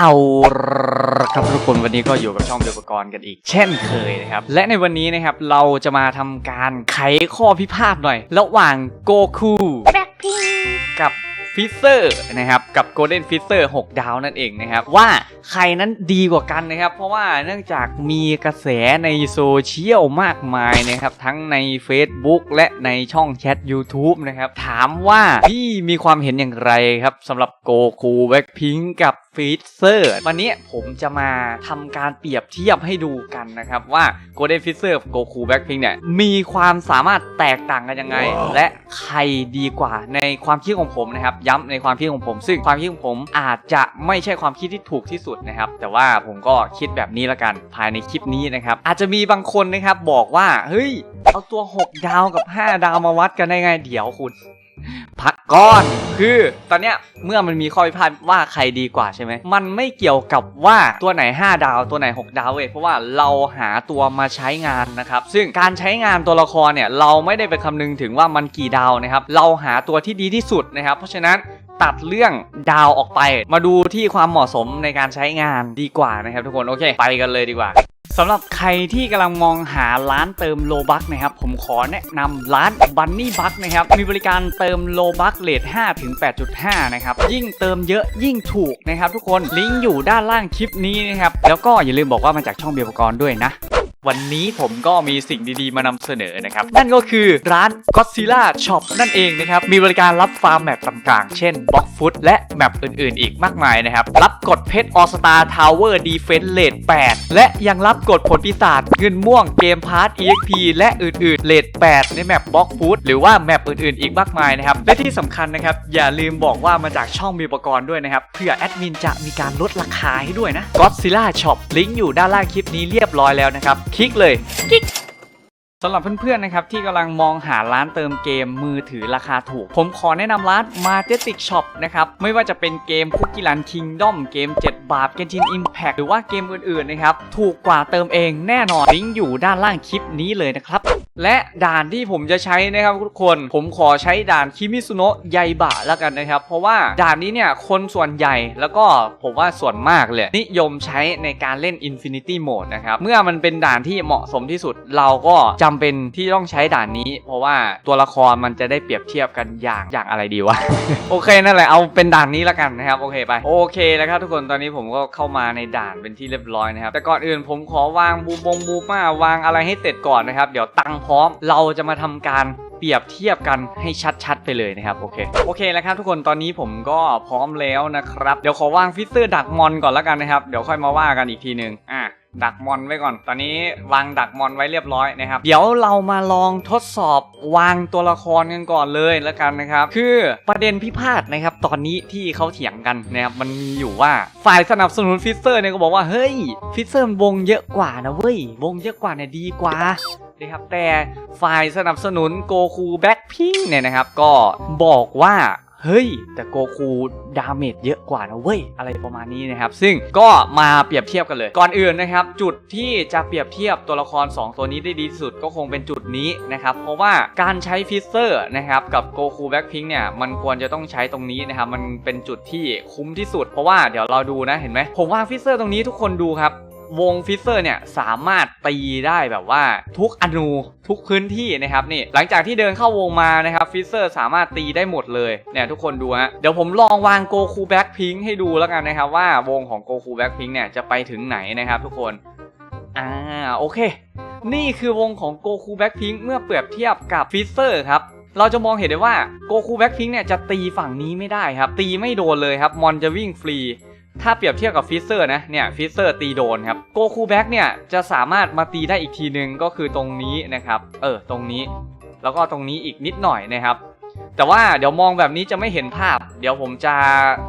เอาครับทุกคนวันนี้ก็อยู่กับช่องเดอุปกรณ์กันอีก เช่นเคยนะครับ และในวันนี้นะครับเราจะมาทำการไขข้อพิพาทหน่อย ระหว่างโกคูแบ็คพิงกับฟิเซอร์นะครับกับโกลเด้นฟิเซอร์6ดาวนั่นเองนะครับ ว่าใครนั้นดีกว่ากันนะครับ เพราะว่าเนื่องจากมีกระแสในโซเชียลมากมายนะครับ ทั้งใน Facebook และในช่องแชท YouTube นะครับ ถามว่าพี่มีความเห็นอย่างไรครับสำหรับโกคูแบ็คพิงกับฟิเซอร์วันนี้ผมจะมาทำการเปรียบเทียบให้ดูกันนะครับ ว่า Golden f i s h e r กับ Goku Blackpink เนี่ยมีความสามารถแตกต่างกันยังไง และใครดีกว่าในความคิดของผมนะครับ ย้ำในความคิดของผม ซึ่งความคิดของผมอาจจะไม่ใช่ความคิดที่ถูกที่สุดนะครับ แต่ว่าผมก็คิดแบบนี้ละกันภายในคลิปนี้นะครับ อาจจะมีบางคนนะครับบอกว่าเฮ้ยเอาตัว 6 ดาวกับ 5 ดาวมาวัดกันได้ไงเดี๋ยวคุณ พักก้อนคือตอนเนี้ยเมื่อมันมีข้อพิพาทว่าใครดีกว่าใช่ไหมมันไม่เกี่ยวกับว่าตัวไหน 5 ดาวตัวไหน 6 ดาวเว้ยเพราะว่าเราหาตัวมาใช้งานนะครับซึ่งการใช้งานตัวละครเนี่ยเราไม่ได้ไปคำนึงถึงว่ามันกี่ดาวนะครับเราหาตัวที่ดีที่สุดนะครับ เพราะฉะนั้นตัดเรื่องดาวออกไป มาดูที่ความเหมาะสมในการใช้งานดีกว่านะครับทุกคนโอเค ไปกันเลยดีกว่า สำหรับใครที่กำลังมองหาร้านเติมโลบักนะครับ ผมขอแนะนำร้านบันนี่บักนะครับ มีบริการเติมโลบักเลท5ถึง 8.5 นะครับ ยิ่งเติมเยอะยิ่งถูกนะครับทุกคน ลิงก์อยู่ด้านล่างคลิปนี้นะครับ แล้วก็อย่าลืมบอกว่ามาจากช่องเบียร์ปกรณ์ด้วยนะ วันนี้ผมก็มีสิ่งดีๆ มานำเสนอนะครับ นั่นก็คือร้าน Godzilla Shop นั่นเองนะครับ มีบริการรับฟาร์มแมปต่างๆ เช่น b l o c k f o o t และแมปอื่นๆ อีกมากมายนะครับ รับกดเพชร All Star Tower Defense Rate 8และยังรับกดผลปีศาจเงินม่วงเกมพาร์ท EXP และอื่นๆ Rate 8ในแมป b l o c k f o o t หรือว่าแมปอื่นๆ อีกมากมายนะครับ และที่สำคัญนะครับ อย่าลืมบอกว่ามาจากช่องมีอุปกรณ์ด้วยนะครับเพื่อแอดมินจะมีการลดราคาให้ด้วยนะ Godzilla Shop ลิงก์อยู่ด้านล่างคลิปนี้เรียบร้อยแล้วนะครับคลิกเลยสำหรับเพื่อนๆนะครับที่กำลังมองหาร้านเติมเกมมือถือราคาถูก ผมขอแนะนำร้าน Majestic Shop นะครับ ไม่ว่าจะเป็นเกมคุกกี้รันคิงด้อมเกม 7 บาทเกนชินอิมแพ t หรือว่าเกมอื่นๆนะครับ ถูกกว่าเติมเองแน่นอนลิงก์อยู่ด้านล่างคลิปนี้เลยนะครับ และด่านที่ผมจะใช้นะครับทุกคนผมขอใช้ด่านคิมิซุโนะไยบะแล้วกันนะครับ เพราะว่าด่านนี้เนี่ยคนส่วนใหญ่แล้วก็ผมว่าส่วนมากเลย นิยมใช้ในการเล่น Infinity Mode นะครับ เมื่อมันเป็นด่านที่เหมาะสมที่สุด เราก็จำเป็นที่ต้องใช้ด่านนี้ เพราะว่าตัวละครมันจะได้เปรียบเทียบกันอย่างอย่างอะไรดีวะ โอเคนั่นแหละเอาเป็นด่านนี้แล้วกันนะครับโอเคไปโอเคแล้วครับทุกคนตอนนี้ผมก็เข้ามาในด่านเป็นที่เรียบร้อยนะครับแต่ก่อนอื่นผมขอวางบูบงบูมาวางอะไรให้เสร็จก่อนนะครับเดี๋ยวตังพร้อม เราจะมาทำการเปรียบเทียบกันให้ชัดๆ ไปเลยนะครับ โอเค โอเคแล้วครับทุกคนตอนนี้ผมก็พร้อมแล้วนะครับ เดี๋ยวขอวางฟิสเซอร์ดักมอนก่อนแล้วกันนะครับ เดี๋ยวค่อยมาว่ากันอีกทีหนึ่งอะดักมอนไว้ก่อน ตอนนี้วางดักมอนไว้เรียบร้อยนะครับ เดี๋ยวเรามาลองทดสอบวางตัวละครกันก่อนเลยแล้วกันนะครับ คือประเด็นพิพาทนะครับ ตอนนี้ที่เขาเถียงกันนะครับ มันมีอยู่ว่าฝ่ายสนับสนุนฟิสเซอร์เนี่ยก็บอกว่า เฮ้ย ฟิสเซอร์มันวงเยอะกว่านะเว้ย วงเยอะกว่าเนี่ยดีกว่า นะครับแต่ฝ่ายสนับสนุนโกคูแบ็คพิงเนี่ยนะครับ ก็บอกว่าเฮ้ย แต่โกคูดาเมจเยอะกว่านะเว้ย อะไรประมาณนี้นะครับ ซึ่งก็มาเปรียบเทียบกันเลย ก่อนอื่นนะครับ จุดที่จะเปรียบเทียบตัวละคร 2 ตัวนี้ได้ดีที่สุดก็คงเป็นจุดนี้นะครับ เพราะว่าการใช้ฟิสเซอร์นะครับ กับโกคูแบ็คพิงเนี่ย มันควรจะต้องใช้ตรงนี้นะครับ มันเป็นจุดที่คุ้มที่สุด เพราะว่าเดี๋ยวเราดูนะเห็นไหมผมวางฟิสเซอร์ตรงนี้ทุกคนดูครับ วงฟิสเซอร์เนี่ยสามารถตีได้แบบว่าทุกอนูทุกพื้นที่นะครับนี่หลังจากที่เดินเข้าวงมานะครับฟิสเซอร์สามารถตีได้หมดเลยเนี่ยทุกคนดูฮะเดี๋ยวผมลองวางโกคูแบ็คพิงให้ดูแล้วกันนะครับว่าวงของโกคูแบ็คพิงเนี่ยจะไปถึงไหนนะครับทุกคนอ่าโอเค นี่คือวงของโกคูแบ็คพิงเมื่อเปรียบเทียบกับฟิสเซอร์ครับเราจะมองเห็นได้ว่าโกคูแบ็คพิงเนี่ยจะตีฝั่งนี้ไม่ได้ครับ ตีไม่โดนเลยครับมอนจะวิ่งฟรี ถ้าเปรียบเทียบกับฟิสเซอร์นะเนี่ยฟิสเซอร์ตีโดนครับโกคูแบ็กเนี่ยจะสามารถมาตีได้อีกทีนึงก็คือตรงนี้นะครับเออตรงนี้ แล้วก็ตรงนี้อีกนิดหน่อยนะครับ แต่ว่าเดี๋ยวมองแบบนี้จะไม่เห็นภาพ เดี๋ยวผมจะ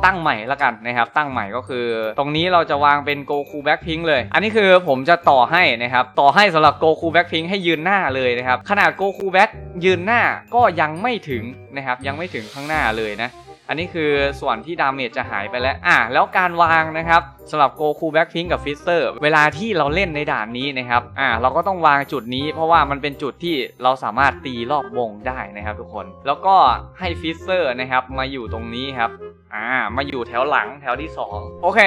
ตั้งใหม่ละกันนะครับ ตั้งใหม่ก็คือ ตรงนี้เราจะวางเป็นโกคูแบ็คพิงเลย อันนี้คือผมจะต่อให้นะครับต่อให้สำหรับโกคูแบ็คพิงให้ยืนหน้าเลยนะครับขนาดโกคูแบ็คยืนหน้าก็ยังไม่ถึงนะครับยังไม่ถึงข้างหน้าเลยนะ อันนี้คือส่วนที่ดาเมจจะหายไปแล้ว อะแล้วการวางนะครับสำหรับโกคูแบ็คพิงกับฟิสเซอร์เวลาที่เราเล่นในด่านนี้นะครับ อะเราก็ต้องวางจุดนี้ เพราะว่ามันเป็นจุดที่เราสามารถตีรอบวงได้นะครับทุกคน แล้วก็ให้ฟิสเซอร์นะครับมาอยู่ตรงนี้ครับ อ่า มาอยู่แถวหลังแถวที่ 2 โอเค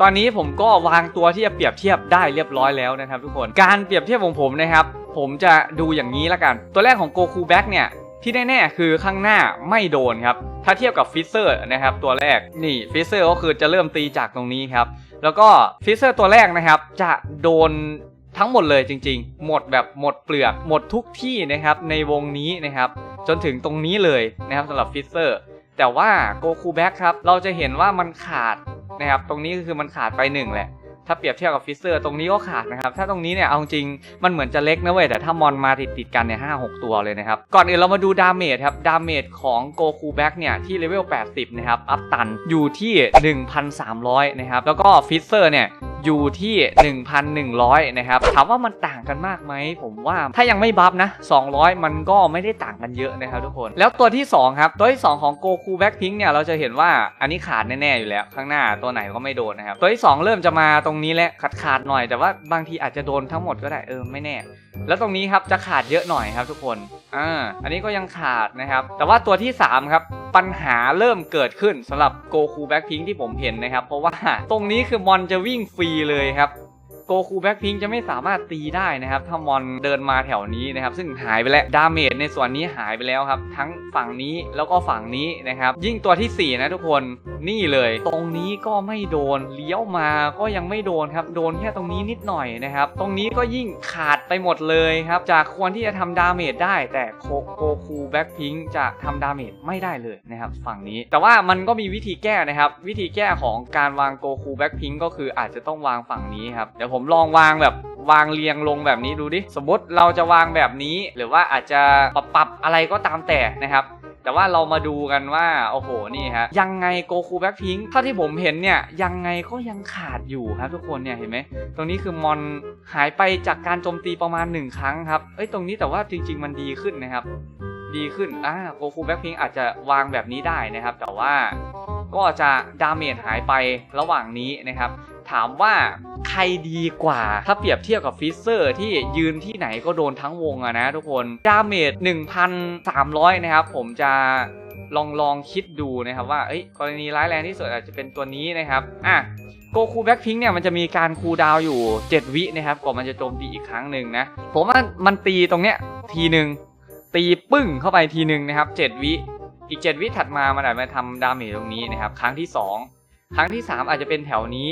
ตอนนี้ผมก็วางตัวที่จะเปรียบเทียบได้เรียบร้อยแล้วนะครับทุกคน การเปรียบเทียบของผมนะครับ ผมจะดูอย่างนี้ละกัน ตัวแรกของโกคูแบ็กเนี่ย ที่แน่ๆคือข้างหน้าไม่โดนครับ ถ้าเทียบกับฟิเซอร์นะครับตัวแรกนี่ฟิเซอร์ก็คือจะเริ่มตีจากตรงนี้ครับ แล้วก็ฟิเซอร์ตัวแรกนะครับ จะโดนทั้งหมดเลยจริง ๆ หมดแบบหมดเปลือก หมดทุกที่นะครับในวงนี้นะครับ จนถึงตรงนี้เลยนะครับสำหรับฟิเซอร์แต่ว่าโกคูแบ็กครับ เราจะเห็นว่ามันขาดนะครับ ตรงนี้ก็คือมันขาดไปหนึ่งแหละ ถ้าเปรียบเทียบกับฟิเซอร์ตรงนี้ก็ขาดนะครับ ถ้าตรงนี้เนี่ยเอาจริงมันเหมือนจะเล็กนะเว้ย แต่ถ้ามอนมาติดติดกันเนี่ยห้าหกตัวเลยนะครับ ก่อนอื่นเรามาดูดาเมจครับ ดาเมจของโกคูแบ็กเนี่ย ที่เลเวล 80 นะครับ อัพตันอยู่ที่ 1,300 นะครับ แล้วก็ฟิเซอร์เนี่ย อยู่ที่ 1,100 นะครับ ถามว่ามันต่างกันมากไหม ผมว่าถ้ายังไม่บัฟนะ 200 มันก็ไม่ได้ต่างกันเยอะนะครับทุกคน แล้วตัวที่ 2 ครับ ตัวที่ 2 ของโกคูแบ็คพิงเนี่ยเราจะเห็นว่าอันนี้ขาดแน่ ๆ อยู่แล้ว ข้างหน้าตัวไหนก็ไม่โดนนะครับ ตัวที่ 2 เริ่มจะมาตรงนี้แหละขาดขาดๆหน่อยแต่ว่าบางทีอาจจะโดนทั้งหมดก็ได้เออไม่แน่ แล้วตรงนี้ครับจะขาดเยอะหน่อยครับทุกคนอ่าอันนี้ก็ยังขาดนะครับ แต่ว่าตัวที่ 3 ครับ ปัญหาเริ่มเกิดขึ้นสำหรับโกคูแบ็คพิงที่ผมเห็นนะครับ เพราะว่าตรงนี้คือมอนจะวิ่งฟรีเลยครับ โกคูแบ็คพิงจะไม่สามารถตีได้นะครับ ถ้ามอนเดินมาแถวนี้นะครับ ซึ่งหายไปแล้ว ดาเมจในส่วนนี้หายไปแล้วครับ ทั้งฝั่งนี้แล้วก็ฝั่งนี้นะครับ ยิ่งตัวทีสี่4 นะทุกคน นี่เลย ตรงนี้ก็ไม่โดน เลี้ยวมาก็ยังไม่โดนครับ โดนแค่ตรงนี้นิดหน่อยนะครับ ตรงนี้ก็ยิ่งขาดไปหมดเลยครับ จากควรที่จะทำดาเมจได้ แต่โคโกคูแบ็คพิงจะทำดาเมจไม่ได้เลยนะครับ ฝั่งนี้ แต่ว่ามันก็มีวิธีแก้นะครับ วิธีแก้ของการวางโกคูแบ็คพิงก็คืออาจจะต้องวางฝั่งนี้ครับ เดี๋ยวผมมลองวางแบบวางเรียงลงแบบนี้ดูดิ สมมติเราจะวางแบบนี้ หรือว่าอาจจะปรับปรับอะไรก็ตามแต่นะครับ แต่ว่าเรามาดูกันว่า โอ้โห นี่ฮะ ยังไงโกคูแบ็คพิงเท่าที่ผมเห็นเนี่ย ยังไงก็ยังขาดอยู่ครับทุกคนเนี่ยเห็นไหม ตรงนี้คือมอนหายไปจากการโจมตีประมาณ 1 ครั้งครับ เอ้ย ตรงนี้แต่ว่าจริง ๆ มันดีขึ้นนะครับ ดีขึ้น อ่า โกคูแบ็คพิงอาจจะวางแบบนี้ได้นะครับ แต่ว่าก็จะดาเมจหายไประหว่างนี้นะครับ ถามว่าใครดีกว่า ถ้าเปรียบเทียบกับฟิเซอร์ที่ยืนที่ไหนก็โดนทั้งวงอะนะทุกคนดาเมจ1,300 นะครับ ผมจะลองลองคิดดูนะครับว่า เอ้ย กรณีร้ายแรงที่สุดอาจจะเป็นตัวนี้นะครับ อะโกคูแบ็คพิงเนี่ยมันจะมีการคูดาวอยู่ 7 วินะครับก่อนมันจะโจมตีอีกครั้งหนึ่งนะ ผมว่ามันตีตรงเนี้ยทีหนึ่งตีปึ้งเข้าไปทีหนึ่งนะครับ 7 วิ อีก 7 วิถัดมามันอาจมาทำดาเมจตรงนี้นะครับ ครั้งที่ 2 ครั้งที่ 3 อาจจะเป็นแถวนี้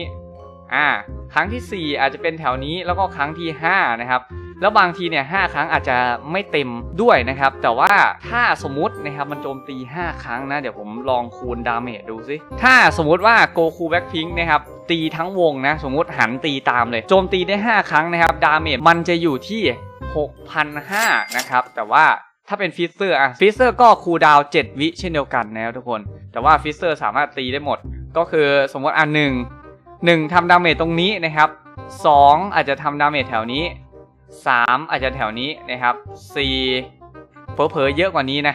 อ่าครั้งทีสี่ 4 อาจจะเป็นแถวนี้แล้วก็ครั้งที่ 5 นะครับ แล้วบางทีเนี่ยหครั้งอาจจะไม่เต็มด้วยนะครับ แต่ว่าถ้าสมมตินะครับมันโจมตี 5 ครั้งนะ เดี๋ยวผมลองคูณดาเมจดูสิถ้าสมมุติว่าโกคูแบ็คพิงค์นะครับตีทั้งวงนะสมมุติหันตีตามเลย โจมตีได้ 5 ครั้งนะครับ ดาเมจมันจะอยู่ที่ 6,500 นะครับ แต่ว่าถ้าเป็นฟิสเซอร์อะฟิสเซอร์ก็คูลดาวน์7วิเช่นเดียวกันนะครับทุกคน แต่ว่าฟิสเซอร์สามารถตีได้หมด ก็คือสมมติอันหนึ่ง หนึ่งทำดาเมจตรงนี้นะครับสองอาจจะทำดาเมจแถวนี้ 3 อาจจะแถวนี้นะครับ4เผลอๆเยอะกว่านี้นะ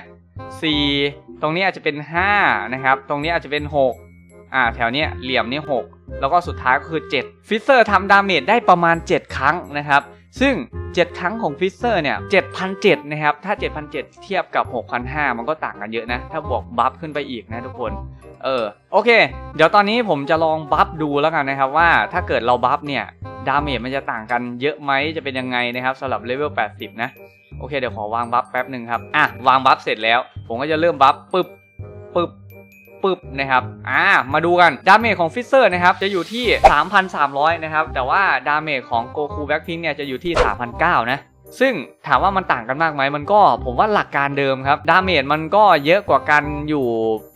4ตรงนี้อาจจะเป็น 5 นะครับ ตรงนี้อาจจะเป็น 6 อ่า แถวเนี้ยเหลี่ยมนี้6แล้วก็สุดท้ายก็คือ 7 ฟิเซอร์ทำดาเมจได้ประมาณ 7 ครั้งนะครับ ซึ่ง 7 ครั้งของฟิเซอร์เนี่ย7,007นะครับ ถ้า 7,007 เทียบกับ 6,500 มันก็ต่างกันเยอะนะ ถ้าบวกบัฟขึ้นไปอีกนะทุกคน เออ โอเค เดี๋ยวตอนนี้ผมจะลองบัฟดูแล้วกันนะครับว่าถ้าเกิดเราบัฟเนี่ย ดาเมจมันจะต่างกันเยอะไหม จะเป็นยังไงนะครับสำหรับเลเวล 80 นะ โอเค เดี๋ยวขอวางบัฟแป๊บหนึ่งครับ อะ วางบัฟเสร็จแล้ว ผมก็จะเริ่มบัฟปึ๊บปึ๊บ ปึ๊บนะครับอ่ามาดูกันดาเมจของฟิสเซอร์นะครับจะอยู่ที่ 3,300 นะครับ แต่ว่าดาเมจของโกคูแบ็คพิงเนี่ยจะอยู่ที่ 3,900 นะซึ่งถามว่ามันต่างกันมากไหมมันก็ผมว่าหลักการเดิมครับ ดาเมจมันก็เยอะกว่ากันอยู่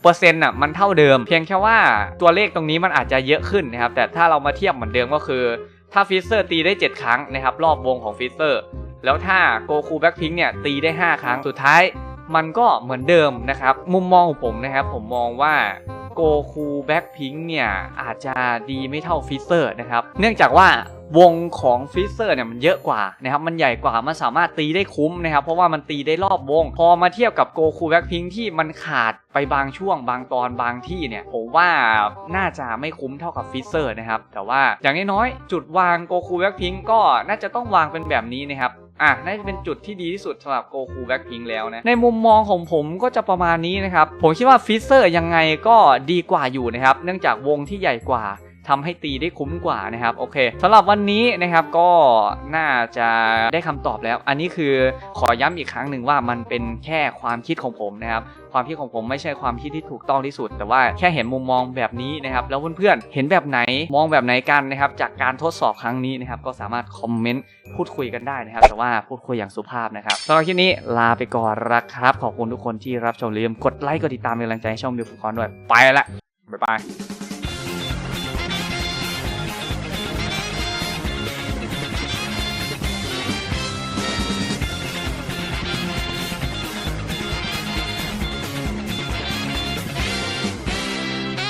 เปอร์เซ็นต์อะมันเท่าเดิม เพียงแค่ว่าตัวเลขตรงนี้มันอาจจะเยอะขึ้นนะครับ แต่ถ้าเรามาเทียบเหมือนเดิมก็คือ ถ้าฟิสเซอร์ตีได้ 7 ครั้งนะครับ รอบวงของฟิสเซอร์ แล้วถ้าโกคูแบ็คพิงเนี่ยตีได้ 5 ครั้งสุดท้าย มันก็เหมือนเดิมนะครับ มุมมองของผมนะครับ ผมมองว่าโกคูแบ็คพิงเนี่ย อาจจะดีไม่เท่าฟิเซอร์นะครับ เนื่องจากว่าวงของฟิเซอร์เนี่ยมันเยอะกว่านะครับ มันใหญ่กว่า มันสามารถตีได้คุ้มนะครับ เพราะว่ามันตีได้รอบวง พอมาเทียบกับโกคูแบ็คพิงที่มันขาดไปบางช่วงบางตอนบางที่เนี่ย ผมว่าน่าจะไม่คุ้มเท่ากับฟิเซอร์นะครับ แต่ว่าอย่างน้อยๆจุดวางโกคูแบ็คพิงก็น่าจะต้องวางเป็นแบบนี้นะครับ อะน่าจะเป็นจุดที่ดีที่สุดสำหรับโกคูแบ็คพิงแล้วนะ ในมุมมองของผมก็จะประมาณนี้นะครับ ผมคิดว่าฟิเซอร์ยังไงก็ดีกว่าอยู่นะครับ เนื่องจากวงที่ใหญ่กว่า ทำให้ตีได้คุ้มกว่านะครับโอเคสำหรับวันนี้นะครับก็น่าจะได้คำตอบแล้ว อันนี้คือขอย้ำอีกครั้งหนึ่งว่ามันเป็นแค่ความคิดของผมนะครับความคิดของผมไม่ใช่ความคิดที่ถูกต้องที่สุด แต่ว่าแค่เห็นมุมมองแบบนี้นะครับแล้วเพื่อนๆเห็นแบบไหนมองแบบไหนกันนะครับจากการทดสอบครั้งนี้นะครับก็สามารถคอมเมนต์พูดคุยกันได้นะครับ แต่ว่าพูดคุยอย่างสุภาพนะครับสำหรับคลิปนี้ลาไปก่อนละครับ ขอบคุณทุกคนที่รับชมอย่าลืมกดไลค์กดติดตามเป็นกำลังใจให้ช่องบิวฟุกคอนด้วยไปละบ๊ายบาย